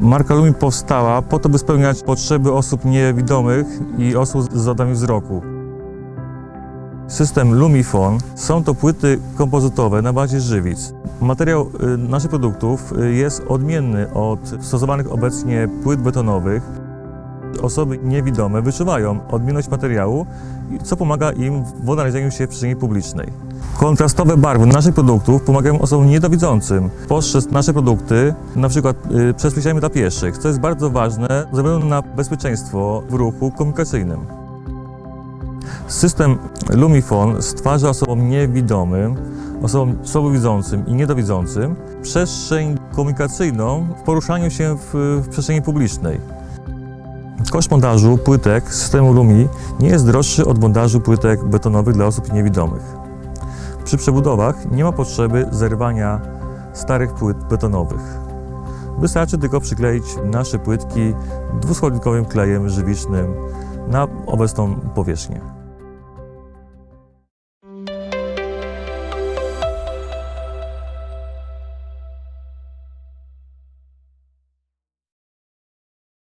Marka Lumi powstała po to, by spełniać potrzeby osób niewidomych i osób z wadami wzroku. System Lumifon są to płyty kompozytowe na bazie żywic. Materiał y, naszych produktów y, jest odmienny od stosowanych obecnie płyt betonowych. Osoby niewidome wyczuwają odmienność materiału, co pomaga im w odnalezieniu się w przestrzeni publicznej. Kontrastowe barwy naszych produktów pomagają osobom niedowidzącym postrzec nasze produkty, na przykład y, przez dla pieszych, co jest bardzo ważne ze względu na bezpieczeństwo w ruchu komunikacyjnym. System Lumifon stwarza osobom niewidomym, osobom słabowidzącym i niedowidzącym przestrzeń komunikacyjną w poruszaniu się w, w przestrzeni publicznej. Koszt montażu płytek systemu Lumi nie jest droższy od montażu płytek betonowych dla osób niewidomych. Przy przebudowach nie ma potrzeby zerwania starych płyt betonowych. Wystarczy tylko przykleić nasze płytki dwuskładnikowym klejem żywicznym na obecną powierzchnię.